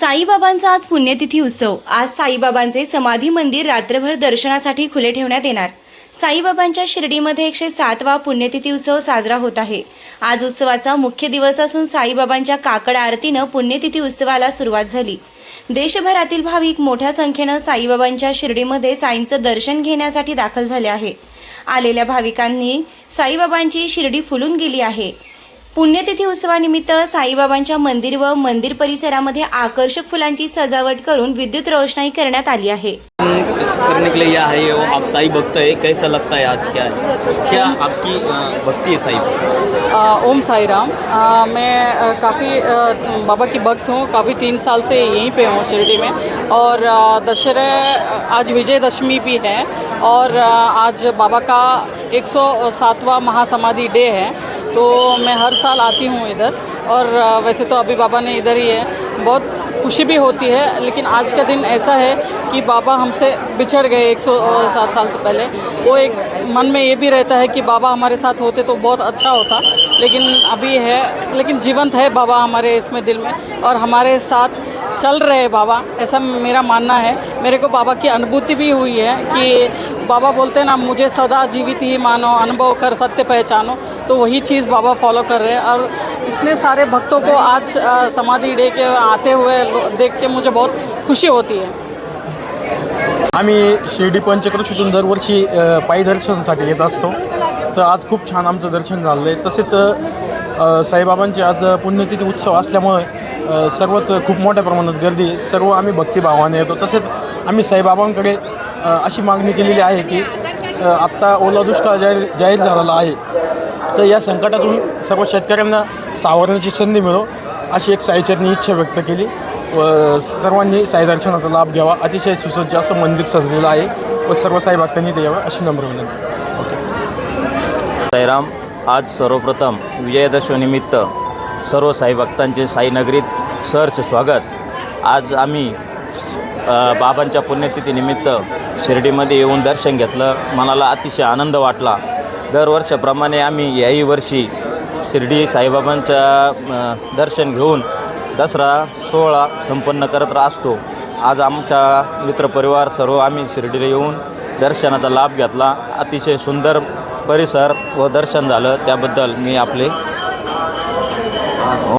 साईबाबांचा आज पुण्यतिथी उत्सव. आज साईबाबांचे समाधी मंदिर रात्रभर दर्शनासाठी खुले ठेवण्यात येणार. साईबाबांच्या शिर्डीमध्ये एकशे सातवा पुण्यतिथी उत्सव साजरा होत आहे. आज उत्सवाचा मुख्य दिवस असून साईबाबांच्या काकड आरतीनं पुण्यतिथी उत्सवाला सुरुवात झाली. देशभरातील भाविक मोठ्या संख्येनं साईबाबांच्या शिर्डीमध्ये साईंचं दर्शन घेण्यासाठी दाखल झाले आहे. आलेल्या भाविकांनी साईबाबांची शिर्डी फुलून गेली आहे. पुण्यतिथी उत्सवानिमित्त साईबाबांच्या मंदिर व मंदिर परिसरामध्ये आकर्षक फुलांची सजावट करून विद्युत रोषणाई करण्यात आली आहे. करने के लिए यहाँ है वो आप साई भक्त है कैसा लगता है आज क्या क्या आपकी भक्ति है साई? ओम साई राम। आ, मैं काफ़ी बाबा की भक्त हूँ काफ़ी तीन साल से यहीं पे हूँ शिरडी में। और दशहरा आज विजयदशमी भी है और आज बाबा का 107वां महासमाधि डे है। तो मैं हर साल आती हूँ इधर और वैसे तो अभी बाबा ने इधर ही है। बहुत खुशी भी होती है, लेकिन आज का दिन ऐसा है कि बाबा हमसे बिछड़ गए 107 साल से पहले। वो एक मन में ये भी रहता है कि बाबा हमारे साथ होते तो बहुत अच्छा होता, लेकिन अभी है, लेकिन जीवंत है बाबा हमारे इसमें दिल में और हमारे साथ चल रहे बाबा, ऐसा मेरा मानना है। मेरे को बाबा की अनुभूति भी हुई है कि बाबा बोलते हैं ना, मुझे सदा जीवित ही मानो, अनुभव कर सत्य पहचानो। तो वही चीज़ बाबा फॉलो कर रहे हैं और इतने सारे भक्तों को आज समाधि डे के आते हुए देख के मुझे बहुत खुशी होती है। आम्ही शिर्डी पंचक्रोशीतून दरवर्षी पायी दर्शनासाठी येत असतो. तर आज खूप छान आमचं दर्शन झालं आहे तसेच साईबाबांचे आज पुण्यतिथी उत्सव असल्यामुळे सर्वच खूप मोठ्या प्रमाणात गर्दी सर्व आम्ही भक्तिभावाने येतो. तसेच आम्ही साईबाबांकडे अशी मागणी केलेली आहे की आत्ता ओला दुष्काळ जाहीर जाहीर झालेला आहे. तर या संकटातून सर्व शेतकऱ्यांना सावरण्याची संधी मिळो अशी एक साईचरणी इच्छा व्यक्त केली. व सर्वांनी साई दर्शनाचा लाभ घ्यावा. अतिशय सुसज्ज असं मंदिर सजलेलं आहे. व सर्व साई भक्तांनी ते यावं अशी नम्र विनंती. साईराम आज सर्वप्रथम विजयादशमीनिमित्त सर्व साई भक्तांचे साईनगरीत सहर्ष स्वागत. आज आम्ही बाबांच्या पुण्यतिथीनिमित्त शिर्डीमध्ये येऊन दर्शन घेतलं. मनाला अतिशय आनंद वाटला. दरवर्षाप्रमाणे आम्ही याही वर्षी शिर्डी साईबाबांच्या दर्शन घेऊन दसरा सोहळा संपन्न करत असतो. आज आमच्या मित्रपरिवार सर्व आम्ही शिर्डीला येऊन दर्शनाचा लाभ घेतला. अतिशय सुंदर परिसर व दर्शन झालं. त्याबद्दल मी आपले